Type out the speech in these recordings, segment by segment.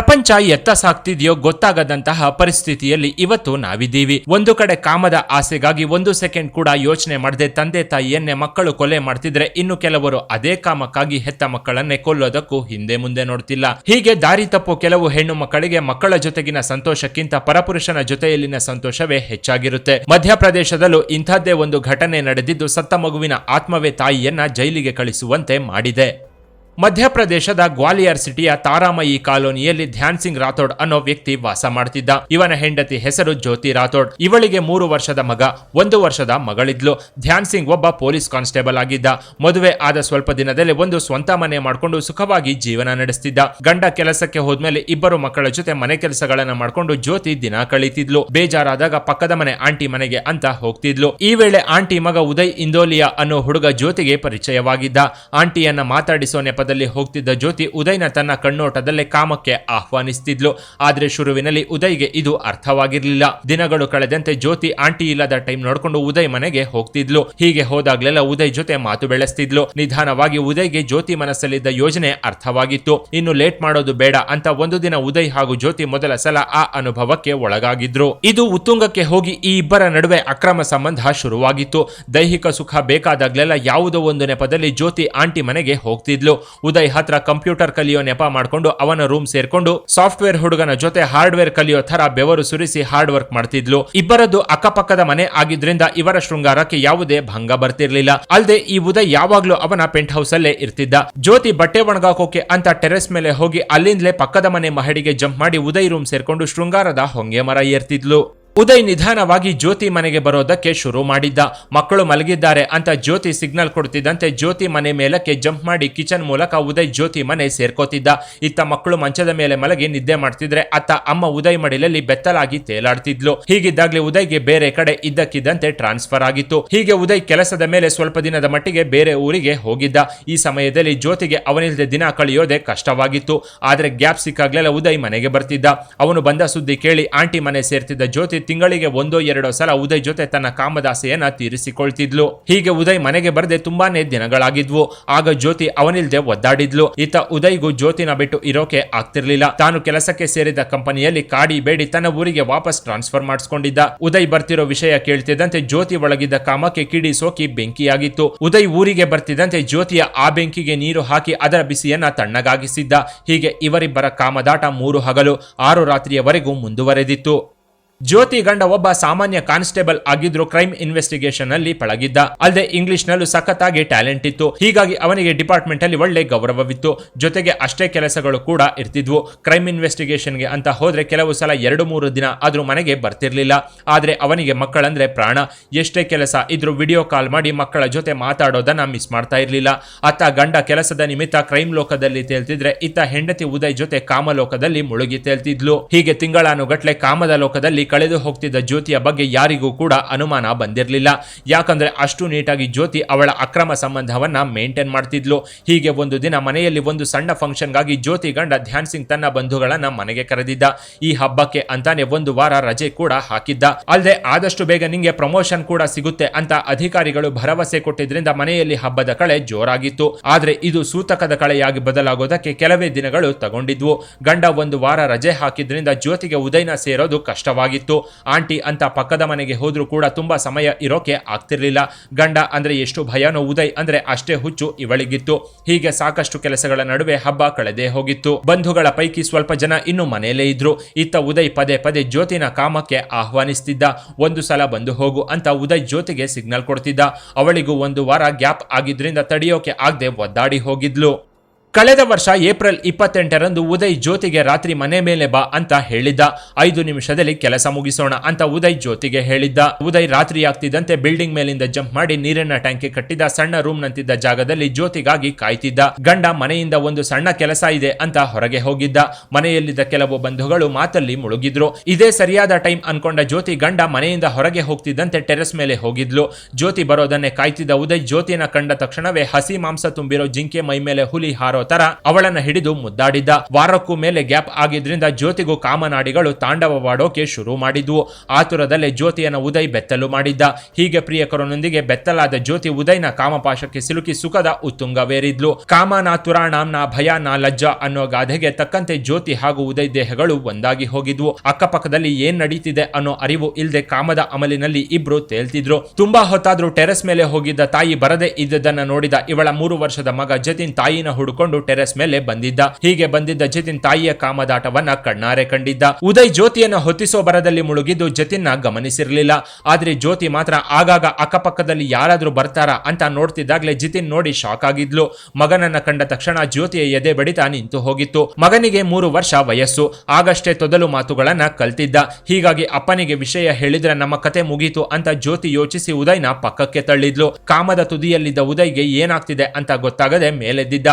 ಪ್ರಪಂಚ ಎತ್ತ ಸಾಕ್ತಿದೆಯೋ ಗೊತ್ತಾಗದಂತಹ ಪರಿಸ್ಥಿತಿಯಲ್ಲಿ ಇವತ್ತು ನಾವಿದ್ದೀವಿ. ಒಂದು ಕಡೆ ಕಾಮದ ಆಸೆಗಾಗಿ ಒಂದು ಸೆಕೆಂಡ್ ಕೂಡ ಯೋಚನೆ ಮಾಡದೆ ತಂದೆ ತಾಯಿಯನ್ನೇ ಮಕ್ಕಳು ಕೊಲೆ ಮಾಡ್ತಿದ್ರೆ ಇನ್ನು ಕೆಲವರು ಅದೇ ಕಾಮಕ್ಕಾಗಿ ಹೆತ್ತ ಮಕ್ಕಳನ್ನೇ ಕೊಲ್ಲೋದಕ್ಕೂ ಹಿಂದೆ ಮುಂದೆ ನೋಡ್ತಿಲ್ಲ. ಹೀಗೆ ದಾರಿ ತಪ್ಪು ಕೆಲವು ಹೆಣ್ಣು ಮಕ್ಕಳಿಗೆ ಮಕ್ಕಳ ಜೊತೆಗಿನ ಸಂತೋಷಕ್ಕಿಂತ ಪರಪುರುಷನ ಜೊತೆಯಲ್ಲಿನ ಸಂತೋಷವೇ ಹೆಚ್ಚಾಗಿರುತ್ತೆ. ಮಧ್ಯಪ್ರದೇಶದಲ್ಲೂ ಇಂಥದ್ದೇ ಒಂದು ಘಟನೆ ನಡೆದಿದ್ದು ಸತ್ತ ಮಗುವಿನ ಆತ್ಮವೇ ತಾಯಿಯನ್ನ ಜೈಲಿಗೆ ಕಳಿಸುವಂತೆ ಮಾಡಿದೆ. ಮಧ್ಯಪ್ರದೇಶದ ಗ್ವಾಲಿಯರ್ ಸಿಟಿಯ ತಾರಾಮಯಿ ಕಾಲೋನಿಯಲ್ಲಿ ಧ್ಯಾನ್ ಸಿಂಗ್ ರಾಥೋಡ್ ಅನ್ನೋ ವ್ಯಕ್ತಿ ವಾಸ ಮಾಡ್ತಿದ್ದ. ಇವನ ಹೆಂಡತಿ ಹೆಸರು ಜ್ಯೋತಿ ರಾಥೋಡ್. ಇವಳಿಗೆ ಮೂರು ವರ್ಷದ ಮಗ, ಒಂದು ವರ್ಷದ ಮಗಳಿದ್ಲು. ಧ್ಯಾನ್ ಸಿಂಗ್ ಒಬ್ಬ ಪೊಲೀಸ್ ಕಾನ್ಸ್ಟೇಬಲ್ ಆಗಿದ್ದ. ಮದುವೆ ಆದ ಸ್ವಲ್ಪ ದಿನದಲ್ಲಿ ಒಂದು ಸ್ವಂತ ಮನೆ ಮಾಡಿಕೊಂಡು ಸುಖವಾಗಿ ಜೀವನ ನಡೆಸ್ತಿದ್ದ. ಗಂಡ ಕೆಲಸಕ್ಕೆ ಹೋದ್ಮೇಲೆ ಇಬ್ಬರು ಮಕ್ಕಳ ಜೊತೆ ಮನೆ ಕೆಲಸಗಳನ್ನ ಮಾಡ್ಕೊಂಡು ಜ್ಯೋತಿ ದಿನ ಕಳೀತಿದ್ಲು. ಬೇಜಾರಾದಾಗ ಪಕ್ಕದ ಮನೆ ಆಂಟಿ ಮನೆಗೆ ಅಂತ ಹೋಗ್ತಿದ್ಲು. ಈ ವೇಳೆ ಆಂಟಿ ಮಗ ಉದಯ್ ಇಂದೋಲಿಯಾ ಅನ್ನೋ ಹುಡುಗ ಜ್ಯೋತಿಗೆ ಪರಿಚಯವಾಗಿದ್ದ. ಆಂಟಿಯನ್ನ ಮಾತಾಡಿಸೋ ನೆಪದಲ್ಲಿ ಹೋಗ್ತಿದ್ದ ಜ್ಯೋತಿ ಉದಯ್ನ ತನ್ನ ಕಣ್ಣೋಟದಲ್ಲೇ ಕಾಮಕ್ಕೆ ಆಹ್ವಾನಿಸ್ತಿದ್ಲು. ಆದರೆ ಶುರುವಿನಲ್ಲಿ ಉದಯ್ಗೆ ಇದು ಅರ್ಥವಾಗಿರಲಿಲ್ಲ. ದಿನಗಳು ಕಳೆದಂತೆ ಜ್ಯೋತಿ ಆಂಟಿ ಇಲ್ಲದ ಟೈಮ್ ನೋಡ್ಕೊಂಡು ಉದಯ್ ಮನೆಗೆ ಹೋಗ್ತಿದ್ಲು. ಹೀಗೆ ಹೋದಾಗ್ಲೆಲ್ಲ ಉದಯ್ ಜೊತೆ ಮಾತು ಬೆಳೆಸ್ತಿದ್ಲು. ನಿಧಾನವಾಗಿ ಉದಯ್ಗೆ ಜ್ಯೋತಿ ಮನಸ್ಸಲ್ಲಿದ್ದ ಯೋಜನೆ ಅರ್ಥವಾಗಿತ್ತು. ಇನ್ನು ಲೇಟ್ ಮಾಡೋದು ಬೇಡ ಅಂತ ಒಂದು ದಿನ ಉದಯ್ ಹಾಗೂ ಜ್ಯೋತಿ ಮೊದಲ ಸಲ ಆ ಅನುಭವಕ್ಕೆ ಒಳಗಾಗಿದ್ರು. ಇದು ಉತ್ತುಂಗಕ್ಕೆ ಹೋಗಿ ಈ ಇಬ್ಬರ ನಡುವೆ ಅಕ್ರಮ ಸಂಬಂಧ ಶುರುವಾಗಿತ್ತು. ದೈಹಿಕ ಸುಖ ಬೇಕಾದಾಗ್ಲೆಲ್ಲ ಯಾವುದೋ ಒಂದು ನೆಪದಲ್ಲಿ ಜ್ಯೋತಿ ಆಂಟಿ ಮನೆಗೆ ಹೋಗ್ತಿದ್ಲು. ಉದಯ್ ಹತ್ರ ಕಂಪ್ಯೂಟರ್ ಕಲಿಯೋ ನೆಪ ಮಾಡ್ಕೊಂಡು ಅವನ ರೂಮ್ ಸೇರ್ಕೊಂಡು ಸಾಫ್ಟ್ವೇರ್ ಹುಡುಗನ ಜೊತೆ ಹಾರ್ಡ್ವೇರ್ ಕಲಿಯೋ ತರ ಬೆವರು ಸುರಿಸಿ ಹಾರ್ಡ್ ವರ್ಕ್ ಮಾಡ್ತಿದ್ಲು. ಇಬ್ಬರದ್ದು ಅಕ್ಕಪಕ್ಕದ ಮನೆ ಆಗಿದ್ರಿಂದ ಇವರ ಶೃಂಗಾರಕ್ಕೆ ಯಾವುದೇ ಭಂಗ ಬರ್ತಿರ್ಲಿಲ್ಲ. ಅಲ್ಲದೆ ಈ ಉದಯ್ ಯಾವಾಗ್ಲೂ ಅವನ ಪೆಂಟ್ ಹೌಸ್ ಅಲ್ಲೇ ಇರ್ತಿದ್ದ. ಜ್ಯೋತಿ ಬಟ್ಟೆ ಒಣಗಾಕೋಕೆ ಅಂತ ಟೆರೆಸ್ ಮೇಲೆ ಹೋಗಿ ಅಲ್ಲಿಂದಲೇ ಪಕ್ಕದ ಮನೆ ಮಹಡಿಗೆ ಜಂಪ್ ಮಾಡಿ ಉದಯ್ ರೂಮ್ ಸೇರ್ಕೊಂಡು ಶೃಂಗಾರದ ಹೊಂಗೆ ಮರ ಏರ್ತಿದ್ಲು. ಉದಯ್ ನಿಧಾನವಾಗಿ ಜ್ಯೋತಿ ಮನೆಗೆ ಬರೋದಕ್ಕೆ ಶುರು ಮಾಡಿದ್ದ. ಮಕ್ಕಳು ಮಲಗಿದ್ದಾರೆ ಅಂತ ಜ್ಯೋತಿ ಸಿಗ್ನಲ್ ಕೊಡ್ತಿದ್ದಂತೆ ಜ್ಯೋತಿ ಮನೆ ಮೇಲಕ್ಕೆ ಜಂಪ್ ಮಾಡಿ ಕಿಚನ್ ಮೂಲಕ ಉದಯ್ ಜ್ಯೋತಿ ಮನೆ ಸೇರ್ಕೋತಿದ್ದ. ಇತ್ತ ಮಕ್ಕಳು ಮಂಚದ ಮೇಲೆ ಮಲಗಿ ನಿದ್ದೆ ಮಾಡ್ತಿದ್ರೆ ಅತ್ತ ಅಮ್ಮ ಉದಯ್ ಮಡಿಲಲ್ಲಿ ಬೆತ್ತಲಾಗಿ ತೇಲಾಡ್ತಿದ್ಲು. ಹೀಗಿದ್ದಾಗ್ಲೇ ಉದಯ್ಗೆ ಬೇರೆ ಕಡೆ ಇದ್ದಕ್ಕಿದ್ದಂತೆ ಟ್ರಾನ್ಸ್ಫರ್ ಆಗಿತ್ತು. ಹೀಗೆ ಉದಯ್ ಕೆಲಸದ ಮೇಲೆ ಸ್ವಲ್ಪ ದಿನದ ಮಟ್ಟಿಗೆ ಬೇರೆ ಊರಿಗೆ ಹೋಗಿದ್ದ. ಈ ಸಮಯದಲ್ಲಿ ಜ್ಯೋತಿಗೆ ಅವನಿಲ್ಲದೆ ದಿನ ಕಳೆಯೋದೆ ಕಷ್ಟವಾಗಿತ್ತು. ಆದ್ರೆ ಗ್ಯಾಪ್ ಸಿಕ್ಕಾಗ್ಲೆಲ್ಲ ಉದಯ್ ಮನೆಗೆ ಬರ್ತಿದ್ದ. ಅವನು ಬಂದ ಸುದ್ದಿ ಕೇಳಿ ಆಂಟಿ ಮನೆ ಸೇರ್ತಿದ್ದ ಜ್ಯೋತಿ ತಿಂಗಳಿಗೆ ಒಂದೋ ಎರಡೋ ಸಲ ಉದಯ್ ಜೊತೆ ತನ್ನ ಕಾಮದಾಸೆಯನ್ನ ತೀರಿಸಿಕೊಳ್ತಿದ್ಲು. ಹೀಗೆ ಉದಯ್ ಮನೆಗೆ ಬರದೆ ತುಂಬಾನೇ ದಿನಗಳಾಗಿದ್ವು. ಆಗ ಜ್ಯೋತಿ ಅವನಿಲ್ದೆ ಒದ್ದಾಡಿದ್ಲು. ಈತ ಉದಯ್ಗೂ ಜ್ಯೋತಿನ ಬಿಟ್ಟು ಇರೋಕೆ ಆಗ್ತಿರ್ಲಿಲ್ಲ. ತಾನು ಕೆಲಸಕ್ಕೆ ಸೇರಿದ ಕಂಪನಿಯಲ್ಲಿ ಕಾಡಿ ಬೇಡಿ ತನ್ನ ಊರಿಗೆ ವಾಪಸ್ ಟ್ರಾನ್ಸ್ಫರ್ ಮಾಡಿಸ್ಕೊಂಡಿದ್ದ. ಉದಯ್ ಬರ್ತಿರೋ ವಿಷಯ ಕೇಳ್ತಿದ್ದಂತೆ ಜ್ಯೋತಿ ಒಳಗಿದ್ದ ಕಾಮಕ್ಕೆ ಕಿಡಿ ಸೋಕಿ ಬೆಂಕಿಯಾಗಿತ್ತು. ಉದಯ್ ಊರಿಗೆ ಬರ್ತಿದ್ದಂತೆ ಜ್ಯೋತಿಯ ಆ ಬೆಂಕಿಗೆ ನೀರು ಹಾಕಿ ಅದರ ಬಿಸಿಯನ್ನ ತಣ್ಣಗಾಗಿಸಿದ್ದ. ಹೀಗೆ ಇವರಿಬ್ಬರ ಕಾಮದಾಟ ಮೂರು ಹಗಲು. ಆರು ರಾತ್ರಿಯವರೆಗೂ ಮುಂದುವರೆದಿತ್ತು. ಜ್ಯೋತಿ ಗಂಡ ಒಬ್ಬ ಸಾಮಾನ್ಯ ಕಾನ್ಸ್ಟೇಬಲ್ ಆಗಿದ್ರು ಕ್ರೈಮ್ ಇನ್ವೆಸ್ಟಿಗೇಷನ್ ಅಲ್ಲಿ ಪಳಗಿದ್ದ. ಅಲ್ಲದೆ ಇಂಗ್ಲಿಷ್ ನಲ್ಲೂ ಸಖತ್ತಾಗಿ ಟ್ಯಾಲೆಂಟ್ ಇತ್ತು. ಹೀಗಾಗಿ ಅವನಿಗೆ ಡಿಪಾರ್ಟ್ಮೆಂಟ್ ಅಲ್ಲಿ ಒಳ್ಳೆ ಗೌರವವಿತ್ತು. ಜೊತೆಗೆ ಅಷ್ಟೇ ಕೆಲಸಗಳು ಕೂಡ ಇರ್ತಿದ್ವು. ಕ್ರೈಮ್ ಇನ್ವೆಸ್ಟಿಗೇಷನ್ಗೆ ಅಂತ ಹೋದ್ರೆ ಕೆಲವು ಸಲ ಎರಡು ಮೂರು ದಿನ ಆದ್ರೂ ಮನೆಗೆ ಬರ್ತಿರ್ಲಿಲ್ಲ. ಆದ್ರೆ ಅವನಿಗೆ ಮಕ್ಕಳಂದ್ರೆ ಪ್ರಾಣ. ಎಷ್ಟೇ ಕೆಲಸ ಇದ್ರೂ ವಿಡಿಯೋ ಕಾಲ್ ಮಾಡಿ ಮಕ್ಕಳ ಜೊತೆ ಮಾತಾಡೋದನ್ನ ಮಿಸ್ ಮಾಡ್ತಾ ಇರ್ಲಿಲ್ಲ. ಅತ್ತ ಗಂಡ ಕೆಲಸದ ನಿಮಿತ್ತ ಕ್ರೈಮ್ ಲೋಕದಲ್ಲಿ ತೇಲ್ತಿದ್ರೆ ಇತ್ತ ಹೆಂಡತಿ ಉದಯ್ ಜೊತೆ ಕಾಮಲೋಕದಲ್ಲಿ ಮುಳುಗಿ ತೇಲ್ತಿದ್ಲು. ಹೀಗೆ ತಿಂಗಳಾನುಗಟ್ಲೆ ಕಾಮದ ಲೋಕದಲ್ಲಿ ಕಳೆದು ಹೋಗ್ತಿದ್ದ ಜ್ಯೋತಿಯ ಬಗ್ಗೆ ಯಾರಿಗೂ ಕೂಡ ಅನುಮಾನ ಬಂದಿರಲಿಲ್ಲ. ಯಾಕಂದ್ರೆ ಅಷ್ಟು ನೀಟಾಗಿ ಜ್ಯೋತಿ ಅವಳ ಅಕ್ರಮ ಸಂಬಂಧವನ್ನ ಮೇಂಟೈನ್ ಮಾಡ್ತಿದ್ಲು. ಹೀಗೆ ಒಂದು ದಿನ ಮನೆಯಲ್ಲಿ ಒಂದು ಸಣ್ಣ ಫಂಕ್ಷನ್ಗಾಗಿ ಜ್ಯೋತಿ ಗಂಡ ಧ್ಯಾನ್ ಸಿಂಗ್ ತನ್ನ ಬಂಧುಗಳನ್ನ ಮನೆಗೆ ಕರೆದಿದ್ದ. ಈ ಹಬ್ಬಕ್ಕೆ ಅಂತಾನೆ ಒಂದು ವಾರ ರಜೆ ಕೂಡ ಹಾಕಿದ್ದ. ಅಲ್ಲದೆ ಆದಷ್ಟು ಬೇಗ ನಿಂಗೆ ಪ್ರಮೋಷನ್ ಕೂಡ ಸಿಗುತ್ತೆ ಅಂತ ಅಧಿಕಾರಿಗಳು ಭರವಸೆ ಕೊಟ್ಟಿದ್ರಿಂದ ಮನೆಯಲ್ಲಿ ಹಬ್ಬದ ಕಳೆ ಜೋರಾಗಿತ್ತು. ಆದ್ರೆ ಇದು ಸೂತಕದ ಕಳೆಯಾಗಿ ಬದಲಾಗೋದಕ್ಕೆ ಕೆಲವೇ ದಿನಗಳು ತಗೊಂಡಿದ್ವು. ಗಂಡ ಒಂದು ವಾರ ರಜೆ ಹಾಕಿದ್ರಿಂದ ಜ್ಯೋತಿಗೆ ಉದಯನ ಸೇರೋದು ಕಷ್ಟವಾಗಿತ್ತು. ಆಂಟಿ ಅಂತ ಪಕ್ಕದ ಮನೆಗೆ ಹೋದ್ರೂ ಕೂಡ ತುಂಬಾ ಸಮಯ ಇರೋಕೆ ಆಗ್ತಿರ್ಲಿಲ್ಲ. ಗಂಡ ಅಂದ್ರೆ ಎಷ್ಟು ಭಯನೋ ಉದಯ್ ಅಂದ್ರೆ ಅಷ್ಟೇ ಹುಚ್ಚು ಇವಳಿಗಿತ್ತು. ಹೀಗೆ ಸಾಕಷ್ಟು ಕೆಲಸಗಳ ನಡುವೆ ಹಬ್ಬ ಕಳೆದೇ ಹೋಗಿತ್ತು. ಬಂಧುಗಳ ಪೈಕಿ ಸ್ವಲ್ಪ ಜನ ಇನ್ನು ಮನೆಯಲ್ಲೇ ಇದ್ರು. ಇತ್ತ ಉದಯ್ ಪದೇ ಪದೇ ಜ್ಯೋತಿನ ಕಾಮಕ್ಕೆ ಆಹ್ವಾನಿಸ್ತಿದ್ದ. ಒಂದು ಸಲ ಬಂದು ಹೋಗು ಅಂತ ಉದಯ್ ಜ್ಯೋತಿಗೆ ಸಿಗ್ನಲ್ ಕೊಡ್ತಿದ್ದ. ಅವಳಿಗೂ ಒಂದು ವಾರ ಗ್ಯಾಪ್ ಆಗಿದ್ರಿಂದ ತಡೆಯೋಕೆ ಆಗದೆ ಒದ್ದಾಡಿ ಹೋಗಿದ್ಲು. ಕಳೆದ ವರ್ಷ ಏಪ್ರಿಲ್ ಇಪ್ಪತ್ತೆಂಟರಂದು ಉದಯ್ ಜ್ಯೋತಿಗೆ ರಾತ್ರಿ ಮನೆ ಮೇಲೆ ಬಾ ಅಂತ ಹೇಳಿದ್ದ. ಐದು ನಿಮಿಷದಲ್ಲಿ ಕೆಲಸ ಮುಗಿಸೋಣ ಅಂತ ಉದಯ್ ಜ್ಯೋತಿಗೆ ಹೇಳಿದ್ದ. ಉದಯ್ ರಾತ್ರಿ ಆಗ್ತಿದ್ದಂತೆ ಬಿಲ್ಡಿಂಗ್ ಮೇಲಿಂದ ಜಂಪ್ ಮಾಡಿ ನೀರಿನ ಟ್ಯಾಂಕಿ ಕಟ್ಟಿದ ಸಣ್ಣ ರೂಮ್ ನಂತಿದ್ದ ಜಾಗದಲ್ಲಿ ಜ್ಯೋತಿಗಾಗಿ ಕಾಯ್ತಿದ್ದ. ಗಂಡ ಮನೆಯಿಂದ ಒಂದು ಸಣ್ಣ ಕೆಲಸ ಇದೆ ಅಂತ ಹೊರಗೆ ಹೋಗಿದ್ದ. ಮನೆಯಲ್ಲಿದ್ದ ಕೆಲವು ಬಂಧುಗಳು ಮಾತಲ್ಲಿ ಮುಳುಗಿದ್ರು. ಇದೇ ಸರಿಯಾದ ಟೈಮ್ ಅನ್ಕೊಂಡ ಜ್ಯೋತಿ ಗಂಡ ಮನೆಯಿಂದ ಹೊರಗೆ ಹೋಗ್ತಿದ್ದಂತೆ ಟೆರೆಸ್ ಮೇಲೆ ಹೋಗಿದ್ಲು. ಜ್ಯೋತಿ ಬರೋದನ್ನೇ ಕಾಯ್ತಿದ್ದ ಉದಯ್ ಜ್ಯೋತಿನ ಕಂಡ ತಕ್ಷಣವೇ ಹಸಿ ಮಾಂಸ ತುಂಬಿರೋ ಜಿಂಕೆ ಮೈ ಮೇಲೆ ಹುಲಿ ಹಾರೋ ಬರೋ ತರ ಅವಳನ್ನ ಹಿಡಿದು ಮುದ್ದಾಡಿದ್ದ. ವಾರಕ್ಕೂ ಮೇಲೆ ಗ್ಯಾಪ್ ಆಗಿದ್ರಿಂದ ಜ್ಯೋತಿಗೂ ಕಾಮನಾಡಿಗಳು ತಾಂಡವವಾಡೋಕೆ ಶುರು ಮಾಡಿದ್ವು. ಆತುರದಲ್ಲೇ ಜ್ಯೋತಿಯನ್ನ ಉದಯ್ ಬೆತ್ತಲು ಮಾಡಿದ್ದ. ಹೀಗೆ ಪ್ರಿಯಕರನೊಂದಿಗೆ ಬೆತ್ತಲಾದ ಜ್ಯೋತಿ ಉದಯ್ನ ಕಾಮಪಾಶಕ್ಕೆ ಸಿಲುಕಿ ಸುಖದ ಉತ್ತುಂಗವೇರಿದ್ಲು. ಕಾಮನಾತುರ ನಾಮ್ನ ಭಯ, ನಾ ಲಜ್ಜ ಅನ್ನೋ ಗಾದೆಗೆ ತಕ್ಕಂತೆ ಜ್ಯೋತಿ ಹಾಗೂ ಉದಯ್ ದೇಹಗಳು ಒಂದಾಗಿ ಹೋಗಿದ್ವು. ಅಕ್ಕಪಕ್ಕದಲ್ಲಿ ಏನ್ ನಡೀತಿದೆ ಅನ್ನೋ ಅರಿವು ಇಲ್ಲದೆ ಕಾಮದ ಅಮಲಿನಲ್ಲಿ ಇಬ್ರು ತೇಲ್ತಿದ್ರು. ತುಂಬಾ ಹೊತ್ತಾದ್ರೂ ಟೆರೆಸ್ ಮೇಲೆ ಹೋಗಿದ್ದ ತಾಯಿ ಬರದೇ ಇದ್ದದನ್ನ ನೋಡಿದ ಇವಳ ಮೂರು ವರ್ಷದ ಮಗ ಜತಿನ್ ತಾಯಿನ ಹುಡುಕೊಂಡು ಟೆರೆಸ್ ಮೇಲೆ ಬಂದಿದ್ದ. ಹೀಗೆ ಬಂದಿದ್ದ ಜತಿನ್ ತಾಯಿಯ ಕಾಮದಾಟವನ್ನ ಕಣ್ಣಾರೆ ಕಂಡಿದ್ದ. ಉದಯ್ ಜ್ಯೋತಿಯನ್ನ ಹೊತ್ತಿಸೋ ಬರದಲ್ಲಿ ಮುಳುಗಿದ್ದು ಜತಿನ್ನ ಗಮನಿಸಿರಲಿಲ್ಲ. ಆದ್ರೆ ಜ್ಯೋತಿ ಮಾತ್ರ ಆಗಾಗ ಅಕ್ಕಪಕ್ಕದಲ್ಲಿ ಯಾರಾದ್ರೂ ಬರ್ತಾರಾ ಅಂತ ನೋಡ್ತಿದ್ದಾಗ್ಲೇ ಜಿತಿನ್ ನೋಡಿ ಶಾಕ್ ಆಗಿದ್ಲು. ಮಗನನ್ನ ಕಂಡ ತಕ್ಷಣ ಜ್ಯೋತಿಯ ಎದೆ ಬಡಿತ ನಿಂತು ಹೋಗಿತ್ತು. ಮಗನಿಗೆ ಮೂರು ವರ್ಷ ವಯಸ್ಸು. ಆಗಷ್ಟೇ ತೊದಲು ಮಾತುಗಳನ್ನ ಕಲ್ತಿದ್ದ. ಹೀಗಾಗಿ ಅಪ್ಪನಿಗೆ ವಿಷಯ ಹೇಳಿದ್ರೆ ನಮ್ಮ ಕತೆ ಮುಗೀತು ಅಂತ ಜ್ಯೋತಿ ಯೋಚಿಸಿ ಉದಯ್ನ ಪಕ್ಕಕ್ಕೆ ತಳ್ಳಿದ್ಲು. ಕಾಮದ ತುದಿಯಲ್ಲಿದ್ದ ಉದಯ್ಗೆ ಏನಾಗ್ತಿದೆ ಅಂತ ಗೊತ್ತಾಗದೆ ಮೇಲೆದ್ದಿದ್ದ.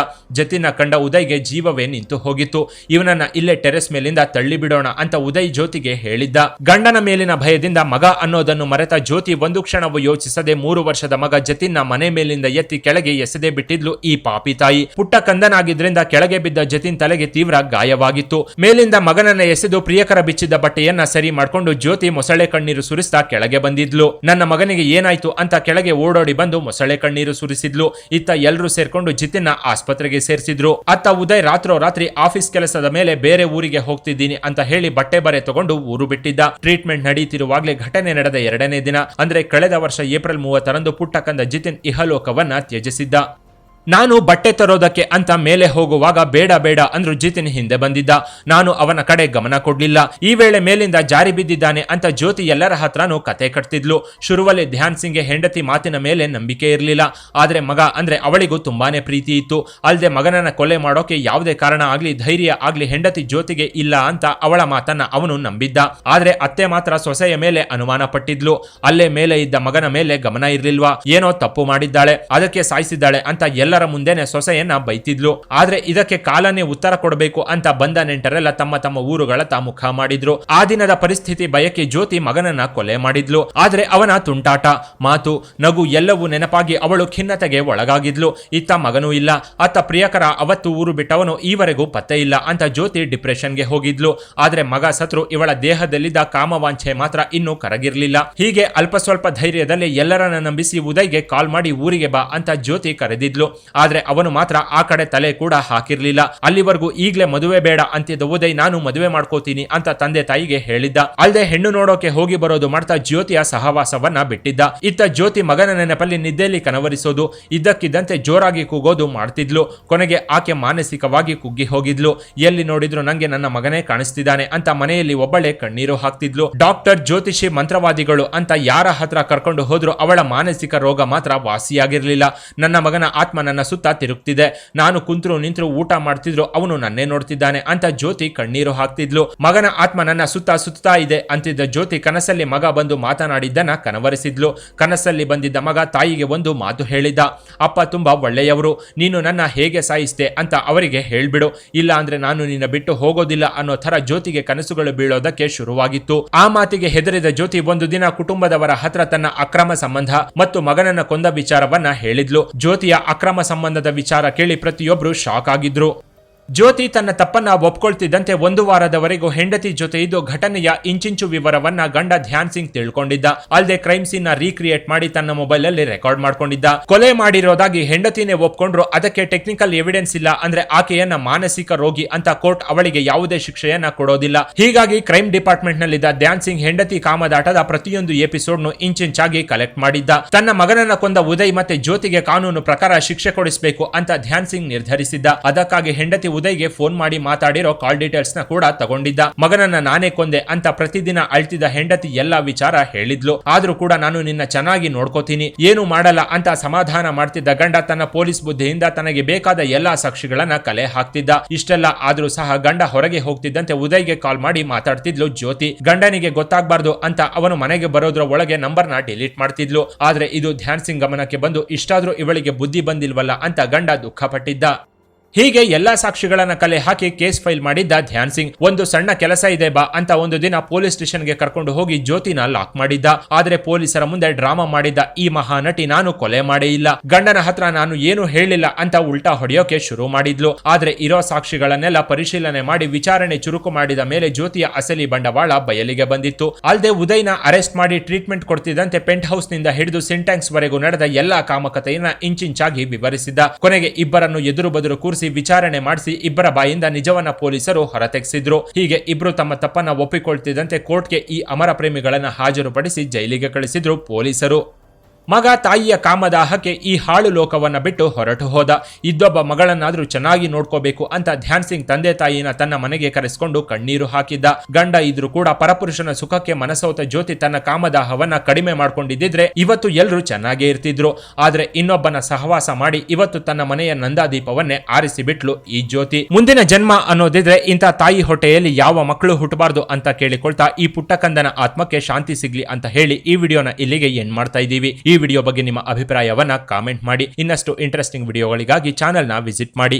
ಜತಿನ ಕಂಡ ಉದಯ್ಗೆ ಜೀವವೇ ನಿಂತು ಹೋಗಿತ್ತು. ಇವನನ್ನ ಇಲ್ಲೇ ಟೆರೆಸ್ ಮೇಲಿಂದ ತಳ್ಳಿ ಬಿಡೋಣ ಅಂತ ಉದಯ್ ಜ್ಯೋತಿಗೆ ಹೇಳಿದ್ದ. ಗಂಡನ ಮೇಲಿನ ಭಯದಿಂದ ಮಗ ಅನ್ನೋದನ್ನು ಮರೆತ ಜ್ಯೋತಿ ಒಂದು ಕ್ಷಣವೂ ಯೋಚಿಸದೆ ಮೂರು ವರ್ಷದ ಮಗ ಜತಿನ್ನ ಮನೆ ಮೇಲಿಂದ ಎತ್ತಿ ಕೆಳಗೆ ಎಸೆದೇ ಬಿಟ್ಟಿದ್ಲು ಈ ಪಾಪಿ ತಾಯಿ. ಪುಟ್ಟ ಕಂದನಾಗಿದ್ರಿಂದ ಕೆಳಗೆ ಬಿದ್ದ ಜತಿನ್ ತಲೆಗೆ ತೀವ್ರ ಗಾಯವಾಗಿತ್ತು. ಮೇಲಿಂದ ಮಗನನ್ನ ಎಸೆದು ಪ್ರಿಯಕರ ಬಿಚ್ಚಿದ್ದ ಬಟ್ಟೆಯನ್ನ ಸರಿ ಮಾಡ್ಕೊಂಡು ಜ್ಯೋತಿ ಮೊಸಳೆ ಕಣ್ಣೀರು ಸುರಿಸ್ತಾ ಕೆಳಗೆ ಬಂದಿದ್ಲು. ನನ್ನ ಮಗನಿಗೆ ಏನಾಯ್ತು? ಅಂತ ಕೆಳಗೆ ಓಡೋಡಿ ಬಂದು ಮೊಸಳೆ ಕಣ್ಣೀರು ಸುರಿಸಿದ್ಲು. ಇತ್ತ ಎಲ್ಲರೂ ಸೇರ್ಕೊಂಡು ಜಿತಿನ್ನ ಆಸ್ಪತ್ರೆಗೆ ಸೇರಿಸಿದ್ರು. ಅತ್ತ ಉದಯ್ ರಾತ್ರೋ ರಾತ್ರಿ ಆಫೀಸ್ ಕೆಲಸದ ಮೇಲೆ ಬೇರೆ ಊರಿಗೆ ಹೋಗ್ತಿದ್ದೀನಿ ಅಂತ ಹೇಳಿ ಬಟ್ಟೆ ಬರೆ ತಗೊಂಡು ಊರು ಬಿಟ್ಟಿದ್ದ. ಟ್ರೀಟ್ಮೆಂಟ್ ನಡೆಯುತ್ತಿರುವಾಗಲೇ ಘಟನೆ ನಡೆದ ಎರಡನೇ ದಿನ. ಅಂದ್ರೆ ಕಳೆದ ವರ್ಷ ಏಪ್ರಿಲ್ ಮೂವತ್ತರಂದು ಪುಟ್ಟ ಕಂದ ಜಿತಿನ್ ಇಹಲೋಕವನ್ನ ತ್ಯಜಿಸಿದ್ದ. ನಾನು ಬಟ್ಟೆ ತರೋದಕ್ಕೆ ಅಂತ ಮೇಲೆ ಹೋಗುವಾಗ ಬೇಡ ಬೇಡ ಅಂದ್ರು ಜಿತಿನ್ ಹಿಂದೆ ಬಂದಿದ್ದ. ನಾನು ಅವನ ಕಡೆ ಗಮನ ಕೊಡ್ಲಿಲ್ಲ. ಈ ವೇಳೆ ಮೇಲಿಂದ ಜಾರಿ ಬಿದ್ದಿದ್ದಾನೆ ಅಂತ ಜ್ಯೋತಿ ಎಲ್ಲರ ಹತ್ರನೂ ಕತೆ ಕಟ್ತಿದ್ಲು. ಶುರುವಲ್ಲಿ ಧ್ಯಾನ್ ಸಿಂಗ್ಗೆ ಹೆಂಡತಿ ಮಾತಿನ ಮೇಲೆ ನಂಬಿಕೆ ಇರಲಿಲ್ಲ. ಆದ್ರೆ ಮಗ ಅಂದ್ರೆ ಅವಳಿಗೂ ತುಂಬಾನೇ ಪ್ರೀತಿ ಇತ್ತು. ಅಲ್ಲದೆ ಮಗನನ್ನ ಕೊಲೆ ಮಾಡೋಕೆ ಯಾವುದೇ ಕಾರಣ ಆಗ್ಲಿ, ಧೈರ್ಯ ಆಗ್ಲಿ ಹೆಂಡತಿ ಜ್ಯೋತಿಗೆ ಇಲ್ಲ ಅಂತ ಅವಳ ಮಾತನ್ನ ಅವನು ನಂಬಿದ್ದ. ಆದ್ರೆ ಅತ್ತೆ ಮಾತ್ರ ಸೊಸೆಯ ಮೇಲೆ ಅನುಮಾನ ಪಟ್ಟಿದ್ಲು. ಅಲ್ಲೇ ಮೇಲೆ ಇದ್ದ ಮಗನ ಮೇಲೆ ಗಮನ ಇರಲಿಲ್ವಾ? ಏನೋ ತಪ್ಪು ಮಾಡಿದ್ದಾಳೆ. ಅದಕ್ಕೆ ಸಾಯಿಸಿದ್ದಾಳೆ ಅಂತ ಎಲ್ಲರ ಮುಂದೆನೆ ಸೊಸೆಯನ್ನ ಬೈತಿದ್ಲು. ಆದ್ರೆ ಇದಕ್ಕೆ ಕಾಲನೇ ಉತ್ತರ ಕೊಡಬೇಕು ಅಂತ ಬಂದ ನೆಂಟರೆಲ್ಲ ತಮ್ಮ ತಮ್ಮ ಊರುಗಳತ್ತ ಮುಖ ಮಾಡಿದ್ರು. ಆ ದಿನದ ಪರಿಸ್ಥಿತಿ ಬಯಕೆ ಜ್ಯೋತಿ ಮಗನನ್ನ ಕೊಲೆ ಮಾಡಿದ್ಲು. ಆದ್ರೆ ಅವನ ತುಂಟಾಟ. ಮಾತು, ನಗು ಎಲ್ಲವೂ ನೆನಪಾಗಿ ಅವಳು ಖಿನ್ನತೆಗೆ ಒಳಗಾಗಿದ್ಲು. ಇತ್ತ ಮಗನೂ ಇಲ್ಲ. ಅತ್ತ ಪ್ರಿಯಕರ ಅವತ್ತು ಊರು ಬಿಟ್ಟವನು ಈವರೆಗೂ ಪತ್ತೆ ಇಲ್ಲ ಅಂತ ಜ್ಯೋತಿ ಡಿಪ್ರೆಷನ್ಗೆ ಹೋಗಿದ್ಲು. ಆದ್ರೆ ಮಗ ಸತ್ರು ಇವಳ ದೇಹದಲ್ಲಿದ್ದ ಕಾಮವಾಂಛೆ ಮಾತ್ರ ಇನ್ನೂ ಕರಗಿರ್ಲಿಲ್ಲ. ಹೀಗೆ ಅಲ್ಪ ಸ್ವಲ್ಪ ಧೈರ್ಯದಲ್ಲಿ ಎಲ್ಲರನ್ನ ನಂಬಿಸಿ ಉದಯ್ಗೆ ಕಾಲ್ ಮಾಡಿ ಊರಿಗೆ ಬಾ ಅಂತ ಜ್ಯೋತಿ ಕರೆದಿದ್ಲು. ಆದ್ರೆ ಅವನು ಮಾತ್ರ ಆ ಕಡೆ ತಲೆ ಕೂಡ ಹಾಕಿರ್ಲಿಲ್ಲ. ಅಲ್ಲಿವರೆಗೂ ಈಗ್ಲೇ ಮದುವೆ ಬೇಡ ಅಂತಿದ್ದ ಉದಯ್, ನಾನು ಮದುವೆ ಮಾಡ್ಕೋತೀನಿ ಅಂತ ತಂದೆ ತಾಯಿಗೆ ಹೇಳಿದ್ದ. ಅಲ್ಲದೆ ಹೆಣ್ಣು ನೋಡೋಕೆ ಹೋಗಿ ಬರೋದು ಮಾಡ್ತಾ ಜ್ಯೋತಿಯ ಸಹವಾಸವನ್ನ ಬಿಟ್ಟಿದ್ದ. ಇತ್ತ ಜ್ಯೋತಿ ಮಗನ ನೆನಪಲ್ಲಿ ನಿದ್ದೆಯಲ್ಲಿ ಕನವರಿಸೋದು, ಇದ್ದಕ್ಕಿದ್ದಂತೆ ಜೋರಾಗಿ ಕೂಗೋದು ಮಾಡ್ತಿದ್ಲು. ಕೊನೆಗೆ ಆಕೆ ಮಾನಸಿಕವಾಗಿ ಕುಗ್ಗಿ ಹೋಗಿದ್ಲು. ಎಲ್ಲಿ ನೋಡಿದ್ರು ನಂಗೆ ನನ್ನ ಮಗನೇ ಕಾಣಿಸ್ತಿದ್ದಾನೆ ಅಂತ ಮನೆಯಲ್ಲಿ ಒಬ್ಬಳೆ ಕಣ್ಣೀರು ಹಾಕ್ತಿದ್ಲು. ಡಾಕ್ಟರ್, ಜ್ಯೋತಿಷಿ ಮಂತ್ರವಾದಿಗಳು ಅಂತ ಯಾರ ಹತ್ರ ಕರ್ಕೊಂಡು ಹೋದ್ರು ಅವಳ ಮಾನಸಿಕ ರೋಗ ಮಾತ್ರ ವಾಸಿಯಾಗಿರ್ಲಿಲ್ಲ. ನನ್ನ ಮಗನ ಆತ್ಮ ನನ್ನ ಸುತ್ತ ತಿರುಗ್ತಿದೆ. ನಾನು ಕುಂತ್ರು ನಿಂತರು ಊಟ ಮಾಡ್ತಿದ್ರು, ಅವನು ನನ್ನೇ ನೋಡ್ತಿದ್ದಾನೆ ಅಂತ ಜ್ಯೋತಿ ಕಣ್ಣೀರು ಹಾಕ್ತಿದ್ಲು. ಮಗನ ಆತ್ಮ ನನ್ನ ಸುತ್ತ ಸುತ್ತಾ ಇದೆ ಅಂತಿದ್ದ ಜ್ಯೋತಿ ಕನಸಲ್ಲಿ ಮಗ ಬಂದು ಮಾತನಾಡಿದ್ದನ್ನ ಕನವರಿಸಿದ್ಲು. ಕನಸಲ್ಲಿ ಬಂದಿದ್ದ ಮಗ ತಾಯಿಗೆ ಒಂದು ಮಾತು ಹೇಳಿದ್ದ ಅಪ್ಪ ತುಂಬಾ ಒಳ್ಳೆಯವರು, ನೀನು ನನ್ನ ಹೇಗೆ ಸಾಯಿಸ್ತೆ ಅಂತ ಅವರಿಗೆ ಹೇಳ್ಬಿಡು. ಇಲ್ಲ ಅಂದ್ರೆ ನಾನು ನಿನ್ನ ಬಿಟ್ಟು ಹೋಗೋದಿಲ್ಲ ಅನ್ನೋ ತರ ಜ್ಯೋತಿಗೆ ಕನಸುಗಳು ಬೀಳೋದಕ್ಕೆ ಶುರುವಾಗಿತ್ತು. ಆ ಮಾತಿಗೆ ಹೆದರಿದ ಜ್ಯೋತಿ ಒಂದು ದಿನ ಕುಟುಂಬದವರ ಹತ್ರ ತನ್ನ ಅಕ್ರಮ ಸಂಬಂಧ ಮತ್ತು ಮಗನನ್ನ ಕೊಂದ ವಿಚಾರವನ್ನ ಹೇಳಿದ್ಲು. ಜ್ಯೋತಿಯ ಅಕ್ರಮ ಸಂಬಂಧದ ವಿಚಾರ ಕೇಳಿ ಪ್ರತಿಯೊಬ್ಬರು ಶಾಕ್ ಆಗಿದ್ರು. ಜ್ಯೋತಿ ತನ್ನ ತಪ್ಪನ್ನ ಒಪ್ಕೊಳ್ತಿದ್ದಂತೆ ಒಂದು ವಾರದವರೆಗೂ ಹೆಂಡತಿ ಜೊತೆ ಇದ್ದು ಘಟನೆಯ ಇಂಚಿಂಚು ವಿವರವನ್ನ ಗಂಡ ಧ್ಯಾನ್ ಸಿಂಗ್ ತಿಳ್ಕೊಂಡಿದ್ದ. ಅಲ್ಲದೆ ಕ್ರೈಮ್ ಸೀನ್ನ ರೀಕ್ರಿಯೇಟ್ ಮಾಡಿ ತನ್ನ ಮೊಬೈಲ್ ಅಲ್ಲಿ ರೆಕಾರ್ಡ್ ಮಾಡ್ಕೊಂಡಿದ್ದ. ಕೊಲೆ ಮಾಡಿರೋದಾಗಿ ಹೆಂಡತಿನೇ ಒಪ್ಕೊಂಡ್ರು, ಅದಕ್ಕೆ ಟೆಕ್ನಿಕಲ್ ಎವಿಡೆನ್ಸ್ ಇಲ್ಲ ಅಂದ್ರೆ ಆಕೆಯನ್ನ ಮಾನಸಿಕ ರೋಗಿ ಅಂತ ಕೋರ್ಟ್ ಅವಳಿಗೆ ಯಾವುದೇ ಶಿಕ್ಷೆಯನ್ನ ಕೊಡೋದಿಲ್ಲ. ಹೀಗಾಗಿ ಕ್ರೈಮ್ ಡಿಪಾರ್ಟ್ಮೆಂಟ್ ನಲ್ಲಿದ್ದ ಧ್ಯಾನ್ ಸಿಂಗ್ ಹೆಂಡತಿ ಕಾಮದಾಟದ ಪ್ರತಿಯೊಂದು ಎಪಿಸೋಡ್ ನು ಇಂಚಿಂಚಾಗಿ ಕಲೆಕ್ಟ್ ಮಾಡಿದ್ದ. ತನ್ನ ಮಗನನ್ನ ಕೊಂದ ಉದಯ್ ಮತ್ತೆ ಜ್ಯೋತಿಗೆ ಕಾನೂನು ಪ್ರಕಾರ ಶಿಕ್ಷೆ ಕೊಡಿಸಬೇಕು ಅಂತ ಧ್ಯಾನ್ ಸಿಂಗ್ ನಿರ್ಧರಿಸಿದ್ದ. ಅದಕ್ಕಾಗಿ ಹೆಂಡತಿ ಉದಯ್ಗೆ ಫೋನ್ ಮಾಡಿ ಮಾತಾಡಿರೋ ಕಾಲ್ ಡೀಟೇಲ್ಸ್ನ ಕೂಡ ತಗೊಂಡಿದ್ದ. ಮಗನನ್ನ ನಾನೇ ಕೊಂದೆ ಅಂತ ಪ್ರತಿದಿನ ಅಳ್ತಿದ್ದ ಹೆಂಡತಿ ಎಲ್ಲಾ ವಿಚಾರ ಹೇಳಿದ್ಲು. ಆದ್ರೂ ಕೂಡ ನಾನು ನಿನ್ನ ಚೆನ್ನಾಗಿ ನೋಡ್ಕೋತೀನಿ. ಏನು ಮಾಡಲ್ಲ ಅಂತ ಸಮಾಧಾನ ಮಾಡ್ತಿದ್ದ ಗಂಡ ತನ್ನ ಪೊಲೀಸ್ ಬುದ್ಧಿಯಿಂದ ತನಗೆ ಬೇಕಾದ ಎಲ್ಲಾ ಸಾಕ್ಷಿಗಳನ್ನ ಕಲೆ ಹಾಕ್ತಿದ್ದ. ಇಷ್ಟೆಲ್ಲ ಆದ್ರೂ ಸಹ ಗಂಡ ಹೊರಗೆ ಹೋಗ್ತಿದ್ದಂತೆ ಉದಯ್ಗೆ ಕಾಲ್ ಮಾಡಿ ಮಾತಾಡ್ತಿದ್ಲು ಜ್ಯೋತಿ. ಗಂಡನಿಗೆ ಗೊತ್ತಾಗ್ಬಾರ್ದು ಅಂತ ಅವನು ಮನೆಗೆ ಬರೋದ್ರ ಒಳಗೆ ನಂಬರ್ನ ಡಿಲೀಟ್ ಮಾಡ್ತಿದ್ಲು. ಆದ್ರೆ ಇದು ಧ್ಯಾನ್ ಸಿಂಗ್ ಗಮನಕ್ಕೆ ಬಂದು ಇಷ್ಟಾದ್ರೂ ಇವಳಿಗೆ ಬುದ್ಧಿ ಬಂದಿಲ್ವಲ್ಲ ಅಂತ ಗಂಡ ದುಃಖ ಪಟ್ಟಿದ್ದ ಹೀಗೆ ಎಲ್ಲಾ ಸಾಕ್ಷಿಗಳನ್ನ ಕಲೆ ಹಾಕಿ ಕೇಸ್ ಫೈಲ್ ಮಾಡಿದ್ದ ಧ್ಯಾನ್ ಸಿಂಗ್, ಒಂದು ಸಣ್ಣ ಕೆಲಸ ಇದೆ ಬಾ ಅಂತ ಒಂದು ದಿನ ಪೊಲೀಸ್ ಸ್ಟೇಷನ್ಗೆ ಕರ್ಕೊಂಡು ಹೋಗಿ ಜ್ಯೋತಿನ ಲಾಕ್ ಮಾಡಿದ್ದ. ಆದ್ರೆ ಪೊಲೀಸರ ಮುಂದೆ ಡ್ರಾಮಾ ಮಾಡಿದ್ದ ಈ ಮಹಾನಟಿ ನಾನು ಕೊಲೆ ಮಾಡೇ ಇಲ್ಲ. ಗಂಡನ ಹತ್ರ ನಾನು ಏನು ಹೇಳಿಲ್ಲ ಅಂತ ಉಲ್ಟಾ ಹೊಡೆಯೋಕೆ ಶುರು ಮಾಡಿದ್ಲು. ಆದ್ರೆ ಇರೋ ಸಾಕ್ಷಿಗಳನ್ನೆಲ್ಲ ಪರಿಶೀಲನೆ ಮಾಡಿ ವಿಚಾರಣೆ ಚುರುಕು ಮಾಡಿದ ಮೇಲೆ ಜ್ಯೋತಿಯ ಅಸಲಿ ಬಂಡವಾಳ ಬಯಲಿಗೆ ಬಂದಿತ್ತು. ಅಲ್ಲದೆ ಉದಯ್ನ ಅರೆಸ್ಟ್ ಮಾಡಿ ಟ್ರೀಟ್ಮೆಂಟ್ ಕೊಡ್ತಿದ್ದಂತೆ ಪೆಂಟ್ ಹೌಸ್ನಿಂದ ಹಿಡಿದು ಸಿಂಟ್ಯಾಕ್ಸ್ ವರೆಗೂ ನಡೆದ ಎಲ್ಲಾ ಕಾಮಕತೆಯನ್ನ ಇಂಚಿಂಚಾಗಿ ವಿವರಿಸಿದ್ದ. ಕೊನೆಗೆ ಇಬ್ಬರನ್ನು ಎದುರು ಬದುರು ಕೂರಿಸಿ ವಿಚಾರಣೆ ಮಾಡಿಸಿ ಇಬ್ಬರ ಬಾಯಿಂದ ನಿಜವನ್ನ ಪೊಲೀಸರು ಹೊರತೆಗೆಸಿದ್ರು. ಹೀಗೆ ಇಬ್ರು ತಮ್ಮ ತಪ್ಪನ್ನ ಒಪ್ಪಿಕೊಳ್ತಿದ್ದಂತೆ ಕೋರ್ಟ್ಗೆ ಈ ಅಮರ ಪ್ರೇಮಿಗಳನ್ನ ಹಾಜರುಪಡಿಸಿ ಜೈಲಿಗೆ ಕಳಿಸಿದ್ರು ಪೊಲೀಸರು. ಮಗ ತಾಯಿಯ ಕಾಮದಾಹಕ್ಕೆ ಈ ಹಾಳು ಲೋಕವನ್ನ ಬಿಟ್ಟು ಹೊರಟು ಹೋದ. ಇದ್ದೊಬ್ಬ ಮಗಳನ್ನಾದರೂ ಚೆನ್ನಾಗಿ ನೋಡ್ಕೋಬೇಕು ಅಂತ ಧ್ಯಾನ್ ಸಿಂಗ್ ತಂದೆ ತಾಯಿನ ತನ್ನ ಮನೆಗೆ ಕರೆಸಿಕೊಂಡು ಕಣ್ಣೀರು ಹಾಕಿದ್ದ. ಗಂಡ ಇದ್ರೂ ಕೂಡ ಪರಪುರುಷನ ಸುಖಕ್ಕೆ ಮನಸೋತ ಜ್ಯೋತಿ ತನ್ನ ಕಾಮದಾಹವನ್ನ ಕಡಿಮೆ ಮಾಡ್ಕೊಂಡಿದ್ದಿದ್ರೆ ಇವತ್ತು ಎಲ್ಲರೂ ಚೆನ್ನಾಗೇ ಇರ್ತಿದ್ರು. ಆದ್ರೆ ಇನ್ನೊಬ್ಬನ ಸಹವಾಸ ಮಾಡಿ ಇವತ್ತು ತನ್ನ ಮನೆಯ ನಂದಾದೀಪವನ್ನೇ ಆರಿಸಿ ಬಿಟ್ಲು ಈ ಜ್ಯೋತಿ. ಮುಂದಿನ ಜನ್ಮ ಅನ್ನೋದಿದ್ರೆ ಇಂಥ ತಾಯಿ ಹೊಟ್ಟೆಯಲ್ಲಿ ಯಾವ ಮಕ್ಕಳು ಹುಟ್ಟಬಾರ್ದು ಅಂತ ಕೇಳಿಕೊಳ್ತಾ ಈ ಪುಟ್ಟಕಂದನ ಆತ್ಮಕ್ಕೆ ಶಾಂತಿ ಸಿಗ್ಲಿ ಅಂತ ಹೇಳಿ ಈ ವಿಡಿಯೋನ ಇಲ್ಲಿಗೆ ಎಂಡ್ ಮಾಡ್ತಾ ಇದ್ದೀವಿ. ಈ ವಿಡಿಯೋ ಬಗ್ಗೆ ನಿಮ್ಮ ಅಭಿಪ್ರಾಯವನ್ನ ಕಾಮೆಂಟ್ ಮಾಡಿ. ಇನ್ನಷ್ಟು ಇಂಟ್ರೆಸ್ಟಿಂಗ್ ವಿಡಿಯೋಗಳಿಗಾಗಿ ಚಾನೆಲ್ನ ವಿಸಿಟ್ ಮಾಡಿ.